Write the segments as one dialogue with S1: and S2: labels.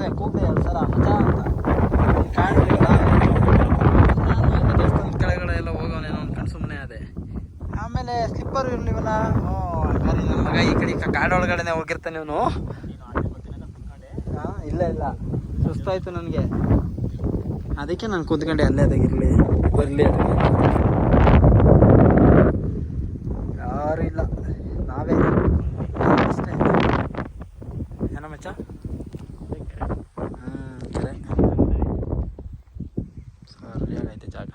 S1: ಕರೆದೆ ಕೂಗ್ದೆ ಸಲ ಮಚ ಅಂತ. ಕಾಣಿಲ್ಲ ನಾನು ಎಲ್ಲ ದೇವಸ್ಥಾನದ ಕೆಳಗಡೆ ಎಲ್ಲ ಹೋಗೋನೇನೋ ಅನ್ಕೊಂಡು ಸುಮ್ಮನೆ ಅದೇ. ಆಮೇಲೆ ಸ್ಲಿಪ್ಪರ್ ಇರ್ಲಿವಲ್ಲ? ಹ್ಞೂ ಹಂಗಾರೆ ನನ್ನ ಮಗ ಈ ಕಡೆ ಕಾಡೊಳಗಡೆನೆ ಹೋಗಿರ್ತಾನೆ ಇವನು. ಇಲ್ಲ ಇಲ್ಲ. ಸುಸ್ತಾಯಿತು ನನಗೆ. ಅದಕ್ಕೆ ನಾನು ಕೂತ್ಕೊಂಡೆ ಅಲ್ಲೇ ಅದಾಗಿರ್ಲಿ ಬರಲಿ ಯಾರು ಇಲ್ಲ ನಾವೇ ಅಷ್ಟೇ ಏನೋ ಮಚ್ಚ ಹ್ಞೂ ಕೆರೆ ಸರಿಯಾಗೈತೆ ಜಾಗ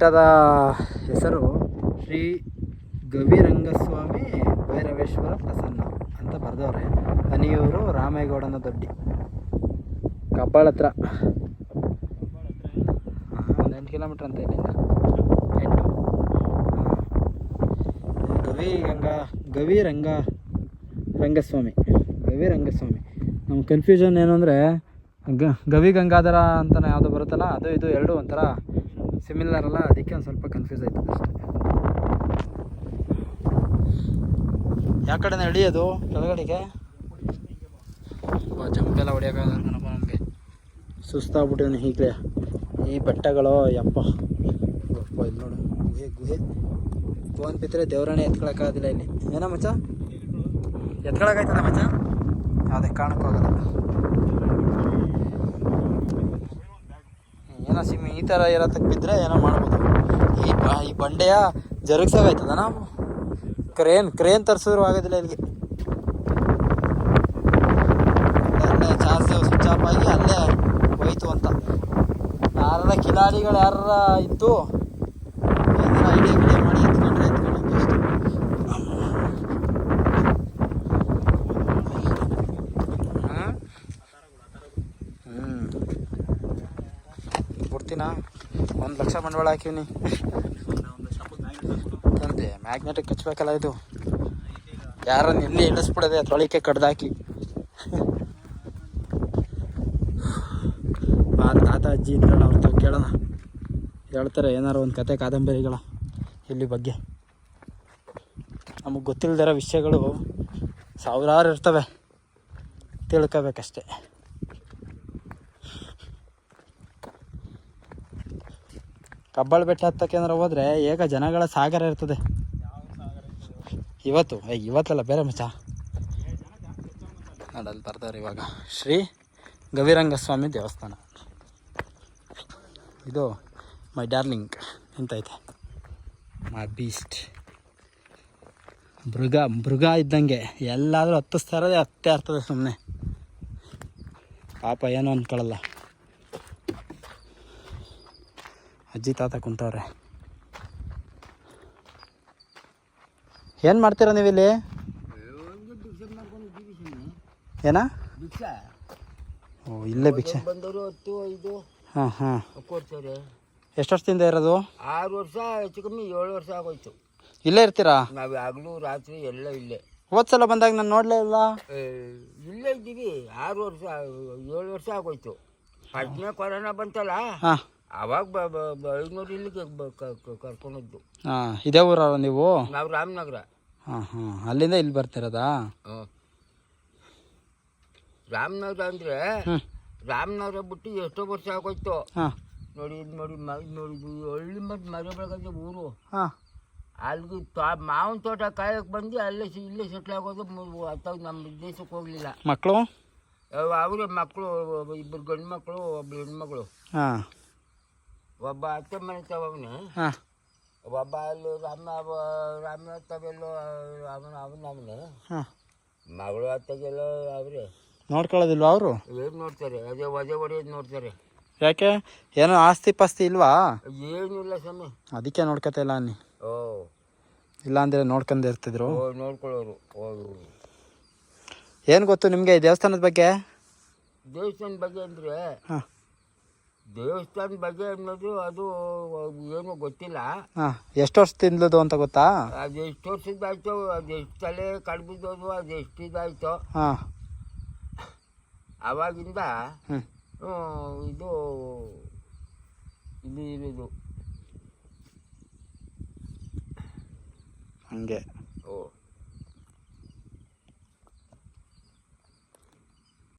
S1: ಬೆಟ್ಟದ ಹೆಸರು ಶ್ರೀ ಗವಿರಂಗಸ್ವಾಮಿ ಭೈರವೇಶ್ವರ ಪ್ರಸನ್ನ ಅಂತ ಬರೆದವ್ರೆ. ಹನಿಯೂರು ರಾಮೇಗೌಡನ ದೊಡ್ಡಿ. ಕಬ್ಬಾಳ ಹತ್ರ. ಒಂದು ಎಂಟು ಕಿಲೋಮೀಟ್ರ್ ಅಂತ ಇಲ್ಲಿಂದ. ಎಂಟು. ಗವಿ ಗಂಗಾ, ಗವಿ ರಂಗ, ರಂಗಸ್ವಾಮಿ. ಗವಿ ರಂಗಸ್ವಾಮಿ. ನಮ್ಮ ಕನ್ಫ್ಯೂಷನ್ ಏನು ಅಂದರೆ, ಗ, ಗವಿ ಗಂಗಾಧರ ಅಂತಲೇ ಯಾವುದೋ ಬರುತ್ತಲ್ಲ, ಅದು ಇದು ಎರಡು ಒಂಥರ ಸಿಮಿಲರ್ ಅಲ್ಲ ಅದಕ್ಕೆ ಒಂದು ಸ್ವಲ್ಪ ಕನ್ಫ್ಯೂಸ್ ಆಯ್ತದೆ ಅಷ್ಟೇ. ಯಾವ ಕಡೆನ ಹಿಡಿಯೋದು ಕೆಳಗಡೆಗೆ? ಜಂಪೆಲ್ಲ ಎಲ್ಲ ಹೊಡಿಯೋಕ್ಕಾಗಲ್ಲಪ್ಪ ನಮಗೆ. ಸುಸ್ತಾಗ್ಬಿಟ್ಟಿವನು ಹೀಗೆ ಈ ಬೆಟ್ಟಗಳು ಯಪ್ಪ. ಯಪ್ಪ ಇಲ್ಲಿ ನೋಡು ಗುಹೆ ಗುಹೆ. ಫೋನ್ ಬಿದ್ದರೆ ದೇವ್ರಣೆ ಎತ್ಕೊಳಕ್ಕಾಗೋದಿಲ್ಲ ಇಲ್ಲಿ. ಏನೋ ಮಚ್ಚ? ಎತ್ಕೊಳಕ್ಕಾಯ್ತದ ಮಚ್ಚ? ಯಾವುದೇ ಕಾರಣಕ್ಕಾಗಲ್ಲ ಏನೋ ಸಿಮ್ಮಿ ಈ ಥರ ಇರತ್ತಕ್ಕೆ ಬಿದ್ದರೆ ಏನೋ ಮಾಡ್ಬೋದು. ಈ ಈ ಬಂಡೆಯ ಜರುಗ್ಸಾಗಾಯ್ತದ ನಾವು? ಕ್ರೇನ್ ಕ್ರೇನ್ ತರಿಸಿದ್ರು ಆಗೋದಿಲ್ಲ ಇಲ್ಲಿಗೆ. ಅಲ್ಲೇ ಚಾರ್ಜ್ ಸ್ವಿಚ್ ಆಫ್ ಆಗಿ ಅಲ್ಲೇ ಹೋಯ್ತು ಅಂತ. ಯಾರ ಕಿಲಾಡಿಗಳು ಯಾರ ಇದ್ದು ಏನಾರ ಐಡಿಯಾ ಗಿಡಿಯಾ ಮಾಡಿ ಎತ್ಕೊಂಡ್ರೆ ಎತ್ಕೊಂಡ್ರೆ ಅಷ್ಟೇ ಹಾಂ ಹ್ಞೂ ಕೊಡ್ತೀನಾ ಒಂದು ಲಕ್ಷ ಬಂಡವಾಳ ಹಾಕಿವ್ನಿ. ತಂದೆ ಮ್ಯಾಗ್ನೆಟಿಕ್ ಕಚ್ಚಬೇಕಲ್ಲ ಇದು. ಯಾರನ್ನ ಇಲ್ಲಿ ಇಳಿಸ್ಬಿಡದೆ ತೊಳಿಕೆ ಕಡ್ದಾಕಿ. ಆ ತಾತ, ಅಜ್ಜಿ ಇದ್ರಲ್ಲ ಅವ್ರ ತಾವು ಕೇಳೋಣ. ಹೇಳ್ತಾರೆ ಏನಾರು ಒಂದು ಕತೆ ಕಾದಂಬರಿಗಳ ಇಲ್ಲಿ ಬಗ್ಗೆ. ನಮಗೆ ಗೊತ್ತಿಲ್ಲದಿರೋ ವಿಷಯಗಳು ಸಾವಿರಾರು ಇರ್ತವೆ. ತಿಳ್ಕೋಬೇಕಷ್ಟೆ. ಕಬ್ಬಾಳ ಬೆಟ್ಟ ಹತ್ತಕ್ಕೆ ಏನಾರ ಹೋದ್ರೆ ಏಕ ಜನಗಳ ಸಾಗರ ಇರ್ತದೆ. ಇವತ್ತು, ಏ, ಇವತ್ತಲ್ಲ ಬೇರೆ ಮಚ್ಚ. ನೋಡಲ್ಲಿ ಬರ್ತಾರೆ ಇವಾಗ. ಶ್ರೀ ಗವಿರಂಗಸ್ವಾಮಿ ದೇವಸ್ಥಾನ. ಇದು ಮೈ ಡಾರ್ಲಿಂಗ್ ಎಂತೈತೆ ಮೈ ಬೀಸ್ಟ್. ಮೃಗ ಮೃಗ ಇದ್ದಂಗೆ ಎಲ್ಲಾದರೂ ಹತ್ತಿಸ್ತಾ ಇರೋದೇ ಹತ್ತೇ ಇರ್ತದೆ ಸುಮ್ಮನೆ ಪಾಪ ಏನೂ ಅಂದ್ಕೊಳ್ಳಲ್ಲ ಅಜ್ಜಿ ತಾತ ಕುಂತವ್ರೆ. ಏನು ಮಾಡ್ತೀರಾ ನೀವಿಲ್ಲಿ? ಏನ? ಓ ಇಲ್ಲೇ ಭಿಕ್ಷೆ.
S2: ಬಂದವರು ಹತ್ತು ಐದು
S1: ಹಾಂ ಹಾಂ.
S2: ಕೊಡ್ತಾರೆ
S1: ಎಷ್ಟು ವರ್ಷದಿಂದ ಇರೋದು?
S2: ಆರು ವರ್ಷ ಹೆಚ್ಚು ಕಮ್ಮಿ ಏಳು ವರ್ಷ ಆಗೋಯ್ತು.
S1: ಇಲ್ಲೇ ಇರ್ತೀರಾ?
S2: ನಾವು ಹಗಲು ರಾತ್ರಿ ಎಲ್ಲ ಇಲ್ಲೇ.
S1: ಹೋದ್ಸಲ ಬಂದಾಗ ನಾನು ನೋಡಲೇ ಇಲ್ಲ.
S2: ಇಲ್ಲೇ ಇದ್ದೀವಿ. ಆರು ವರ್ಷ ಏಳು ವರ್ಷ ಆಗೋಯ್ತು. ಫಸ್ಟ್ನೇ ಕೊರೋನಾ ಬಂತಲ್ಲ?
S1: ಹಾಂ.
S2: ಅವಾಗ ಐನೂರು ಇಲ್ಲಿಗೆ ಕರ್ಕೊಂಡೋದ್ದು
S1: ಹಾಂ ಇದೇ ಊರ ನೀವು?
S2: ನಾವು ರಾಮನಗರ.
S1: ಹಾಂ ಹಾಂ. ಅಲ್ಲಿಂದ ಇಲ್ಲಿ ಬರ್ತಿರೋದಾ?
S2: ಹ್ಞೂ ರಾಮನಗರ ಅಂದರೆ ರಾಮನಗರ ಬಿಟ್ಟು ಎಷ್ಟೋ ವರ್ಷ ಆಗೋಯ್ತು.
S1: ಹಾಂ.
S2: ನೋಡಿ ಇದು ನೋಡಿ ಮ ನೋಡಿ ಹಳ್ಳಿ ಮತ್ತು ಮನೆ ಬೆಳಗ್ಗೆ ಊರು.
S1: ಹಾಂ.
S2: ಅಲ್ಲಿಗೆ ತೋ ಮಾವಿನ ತೋಟ ಕಾಯಕ್ಕೆ ಬಂದು ಅಲ್ಲೇ ಇಲ್ಲೇ ಸೆಟ್ಲ್ ಆಗೋದು ಅಥವಾ ನಮ್ಮ ದೇಶಕ್ಕೆ ಹೋಗಲಿಲ್ಲ.
S1: ಮಕ್ಕಳು
S2: ಅವರೇ ಮಕ್ಕಳು ಇಬ್ಬರು ಗಂಡು ಮಕ್ಕಳು ಒಬ್ಬರು ಹೆಣ್ಮಗಳು
S1: ಹಾಂ.
S2: ಒಬ್ಬ ಅತ್ತೆ ಮನೆ ತವನೇ
S1: ಹಾಂ.
S2: ಒಬ್ಬ ಅಲ್ಲಿ ರಾಮ ರಾಮನಾಥವೆಲ್ಲೋ ಅವನ ಅವನ ಅವನೇ
S1: ಹಾಂ.
S2: ಮಗಳು ಅತ್ತೆಗೆಲ್ಲ ಅವರೇ.
S1: ನೋಡ್ಕೊಳ್ಳೋದಿಲ್ವಾ ಅವರು?
S2: ಏನು ನೋಡ್ತಾರೆ ಅದೇ ವಜೆ ಹೊಡೆಯೋದು ನೋಡ್ತಾರೆ.
S1: ಯಾಕೆ? ಏನೋ ಆಸ್ತಿ ಪಾಸ್ತಿ ಇಲ್ವಾ?
S2: ಏನಿಲ್ಲ ಸ್ವಾಮಿ.
S1: ಅದಕ್ಕೆ ನೋಡ್ಕೊತಾ ಇಲ್ಲ ಅನ್ನಿ
S2: ಓ.
S1: ಇಲ್ಲ ಅಂದ್ರೆ ನೋಡ್ಕೊಂಡ್ ಇರ್ತಿದ್ರು.
S2: ಓ ನೋಡ್ಕೊಳ್ಳೋರು. ಏನ್
S1: ಏನು ಗೊತ್ತು ನಿಮಗೆ ದೇವಸ್ಥಾನದ ಬಗ್ಗೆ?
S2: ದೇವಸ್ಥಾನದ ಬಗ್ಗೆ ಅಂದ್ರೆ
S1: ಹಾಂ.
S2: ದೇವಸ್ಥಾನ ಬಗ್ಗೆ ಅನ್ನೋದು ಅದು ಏನು ಗೊತ್ತಿಲ್ಲ.
S1: ಹಾಂ ಎಷ್ಟು ವರ್ಷದಿಂದಲದು ಅಂತ ಗೊತ್ತಾ?
S2: ಅದು ಎಷ್ಟು ವರ್ಷದ್ದಾಯ್ತು ಅದು ಎಷ್ಟು ತಲೆ ಕಡ್ಬಿದ್ದೋದು ಅದು ಎಷ್ಟು ಇದಾಯ್ತು?
S1: ಹಾಂ.
S2: ಆವಾಗಿಂದ
S1: ಹ್ಞೂ
S2: ಇದು ಇದು ಇರೋದು.
S1: ಹಂಗೆ.
S2: ಓ.